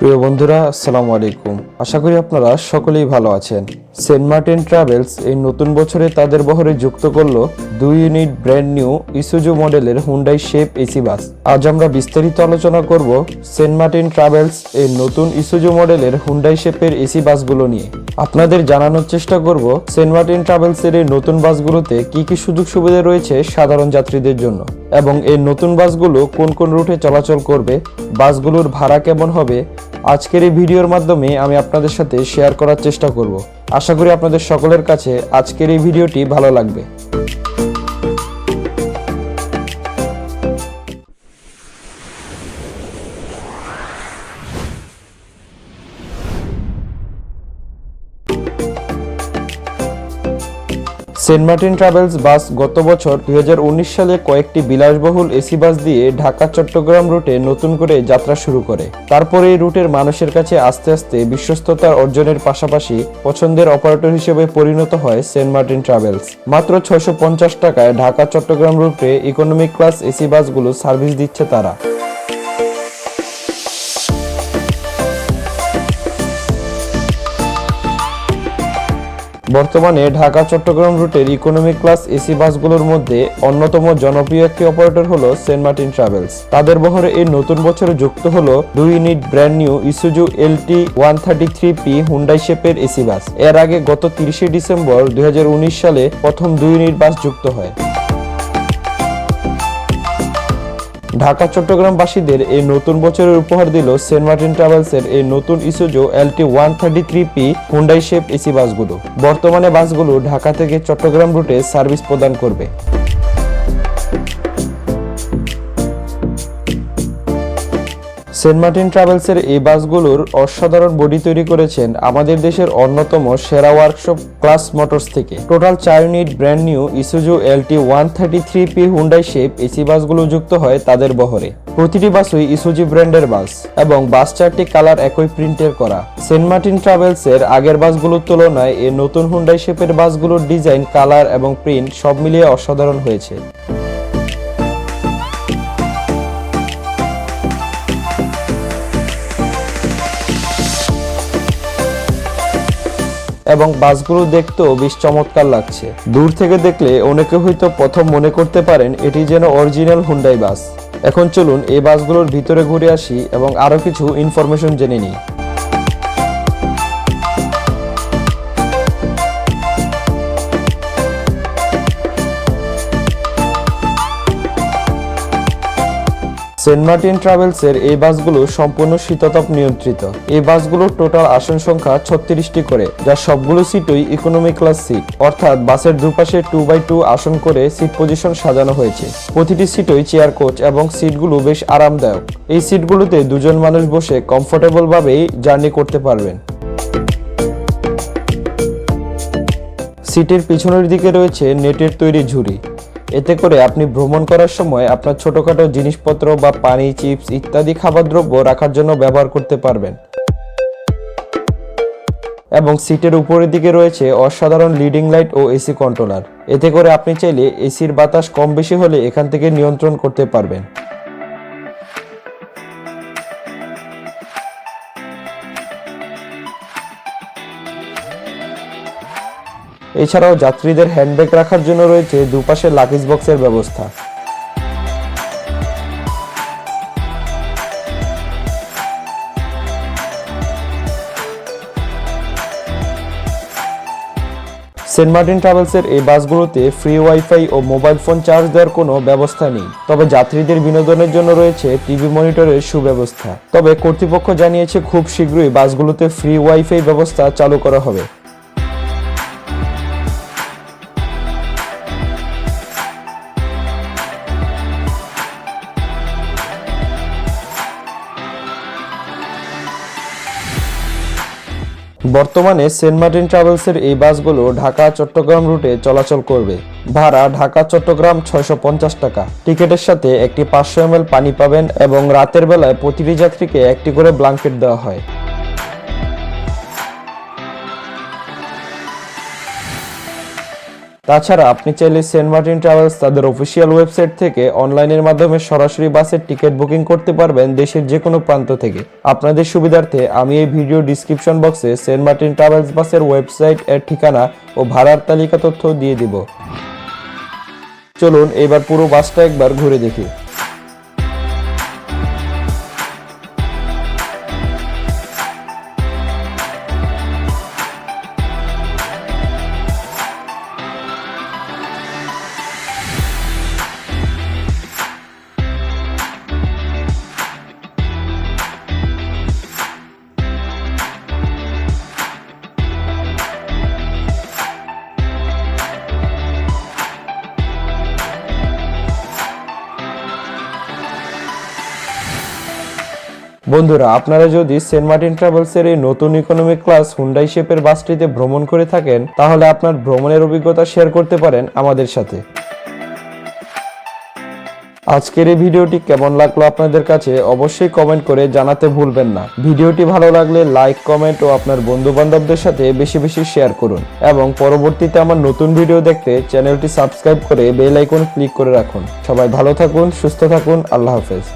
প্রিয় বন্ধুরা আসসালামু আলাইকুম। আশা করি আপনারা সকলেই ভালো আছেন। সেন্ট মার্টিন ট্রাভেলস এই নতুন বছরে তাদের বহরে যুক্ত করল দুই ইউনিট ব্র্যান্ড নিউ ইসুজু মডেলের হুন্ডাই শেপ এসি বাস। আজ আমরা বিস্তারিত আলোচনা করব সেন্ট মার্টিন ট্রাভেলস এই নতুন ইসুজু মডেলের হুন্ডাই শেপের এসি বাসগুলো নিয়ে। আপনাদের জানানোর চেষ্টা করব সেন্ট মার্টিন ট্রাভেলসের এই নতুন বাসগুলোতে কি কি সুযোগ সুবিধা রয়েছে সাধারণ যাত্রীদের জন্য এবং এই নতুন বাসগুলো কোন কোন রুটে চলাচল করবে, বাসগুলোর ভাড়া কেমন হবে, আজকের এই ভিডিওর মাধ্যমে আমি আপনাদের সাথে শেয়ার করার চেষ্টা করব। আশা করি আপনাদের সকলের কাছে আজকের এই ভিডিওটি ভালো লাগবে। সেন্ট মার্টিন ট্রাভেলস বাস গত বছর দুই হাজার উনিশ সালে কয়েকটি বিলাসবহুল এসি বাস দিয়ে ঢাকা চট্টগ্রাম রুটে নতুন করে যাত্রা শুরু করে। তারপরে এই রুটের মানুষের কাছে আস্তে আস্তে বিশ্বস্ততার অর্জনের পাশাপাশি পছন্দের অপারেটর হিসেবে পরিণত হয় সেন্ট মার্টিন ট্রাভেলস। মাত্র ছয়শো পঞ্চাশ টাকায় ঢাকা চট্টগ্রাম রুটে ইকোনমিক ক্লাস এসি বাসগুলো সার্ভিস দিচ্ছে তারা। বর্তমানে ঢাকা, চট্টগ্রাম রুটের ইকোনমিক ক্লাস এসি বাসগুলোর মধ্যে অন্যতম জনপ্রিয় একটি অপারেটর হলো সেন্ট মার্টিন ট্রাভেলস। তাদের বহরে এই নতুন বছরে যুক্ত হলো দুই unit brand new Isuzu LT one thirty three P Hyundai শেপের এসি বাস। এর আগে গত তিরিশে ডিসেম্বর দু হাজার উনিশ সালে প্রথম দুই ইউনিট বাস যুক্ত হয়। ঢাকা, চট্টগ্রামবাসীদের এই নতুন বছরের উপহার দিল সেন্ট মার্টিন ট্রাভেলসের এই নতুন Isuzu LT one thirty three P Hyundai shape AC বাসগুলো। বর্তমানে বাসগুলো ঢাকা থেকে চট্টগ্রাম রুটে সার্ভিস প্রদান করবে। সেন্ট মার্টিন ট্রাভেলসের এই বাসগুলোর অসাধারণ বডি তৈরি করেছেন আমাদের দেশের অন্যতম সেরা ওয়ার্কশপ ক্লাস মোটরস থেকে। টোটাল চার unit brand new Isuzu LT one thirty three P Hyundai shape AC বাসগুলো যুক্ত হয় তাদের বহরে। প্রতিটি বাসই ইসুজি ব্র্যান্ডের বাস এবং বাস চারটি কালার একই প্রিন্টের করা। সেন্ট মার্টিন ট্রাভেলসের আগের বাসগুলোর তুলনায় এই নতুন হুন্ডাই শেপের বাসগুলোর ডিজাইন, কালার এবং প্রিন্ট সব মিলিয়ে অসাধারণ হয়েছে। এবং বাসগুলো দেখতেও বেশ চমৎকার লাগছে। দূর থেকে দেখলে অনেকে হয়তো প্রথম মনে করতে পারেন এটি যেন অরিজিনাল হুন্ডাই বাস। এখন চলুন এই বাসগুলোর ভিতরে ঘুরে আসি এবং আরও কিছু ইনফরমেশন জেনে নিই। সেন্ট মার্টিন ট্রাভেলসের এই বাসগুলো সম্পূর্ণ শীততাপ নিয়ন্ত্রিত। এই বাসগুলোর টোটাল আসন সংখ্যা ছত্রিশটি করে যার সবগুলো সিটই ইকোনমি ক্লাস সিট অর্থাৎ বাসের দুপাশে টু বাই টু আসন করে সিট পজিশন সাজানো হয়েছে। প্রতিটি সিটই চেয়ার কোচ এবং সিটগুলো বেশ আরামদায়ক। এই সিটগুলোতে দুজন মানুষ বসে কমফোর্টেবল ভাবেই জার্নি করতে পারবেন। সিটের পিছনের দিকে রয়েছে নেটের তৈরি ঝুড়ি। এতে করে আপনি ভ্রমণ করার সময় আপনার ছোটোখাটো জিনিসপত্র বা পানি, চিপস ইত্যাদি খাবার দ্রব্য রাখার জন্য ব্যবহার করতে পারবেন। এবং সিটের উপরের দিকে রয়েছে অসাধারণ লিডিং লাইট ও এসি কন্ট্রোলার। এতে করে আপনি চাইলে এসির বাতাস কম বেশি হলে এখান থেকে নিয়ন্ত্রণ করতে পারবেন। এছাড়াও যাত্রীদের হ্যান্ডব্যাগ রাখার জন্য রয়েছে দুপাশে লাগেজ বক্সের ব্যবস্থা। সেন্ট মার্টিন ট্রাভেলসের এই বাসগুলোতে ফ্রি ওয়াইফাই ও মোবাইল ফোন চার্জ দেওয়ার কোনো ব্যবস্থা নেই। তবে যাত্রীদের বিনোদনের জন্য রয়েছে টিভি মনিটরের সুব্যবস্থা। তবে কর্তৃপক্ষ জানিয়েছে খুব শীঘ্রই বাসগুলোতে ফ্রি ওয়াইফাই ব্যবস্থা চালু করা হবে। বর্তমানে সেন্ট মার্টিন ট্রাভেলসের এই বাসগুলো ঢাকা চট্টগ্রাম রুটে চলাচল করবে। ভাড়া ঢাকা চট্টগ্রাম ছয়শো পঞ্চাশ টাকা। টিকিটের সাথে একটি পাঁচশো এম পানি পাবেন এবং রাতের বেলায় প্রতিটি যাত্রীকে একটি করে ব্লাঙ্কেট দেওয়া হয়। তাছাড়া আপনি চাইলে সেন্ট মার্টিন ট্রাভেলস তাদের অফিসিয়াল ওয়েবসাইট থেকে অনলাইনের মাধ্যমে সরাসরি বাসের টিকিট বুকিং করতে পারবেন দেশের যে কোনো প্রান্ত থেকে। আপনাদের সুবিধার্থে আমি এই ভিডিও ডিসক্রিপশন বক্সে সেন্ট মার্টিন ট্রাভেলস বাসের ওয়েবসাইট এর ঠিকানা ও ভাড়ার তালিকা তথ্য দিয়ে দিব। চলুন, এবার পুরো বাসটা একবার ঘুরে দেখি। বন্ধুরা, আপনারা যদি সেন্ট মার্টিন ট্রাভেলসের এই নতুন ইকোনমিক ক্লাস হুন্ডাই শেপের বাসটিতে ভ্রমণ করে থাকেন, তাহলে আপনার ভ্রমণের অভিজ্ঞতা শেয়ার করতে পারেন আমাদের সাথে। আজকের এই ভিডিওটি কেমন লাগল আপনাদের কাছে অবশ্যই কমেন্ট করে জানাতে ভুলবেন না। ভিডিওটি ভালো লাগলে লাইক কমেন্ট ও আপনার বন্ধু বান্ধবদের সাথে বেশি বেশি শেয়ার করুন। এবং পরবর্তীতে আমার নতুন ভিডিও দেখতে চ্যানেলটি সাবস্ক্রাইব করে বেল আইকন ক্লিক করে রাখুন। সবাই ভালো থাকুন, সুস্থ থাকুন, আল্লাহ হাফেজ।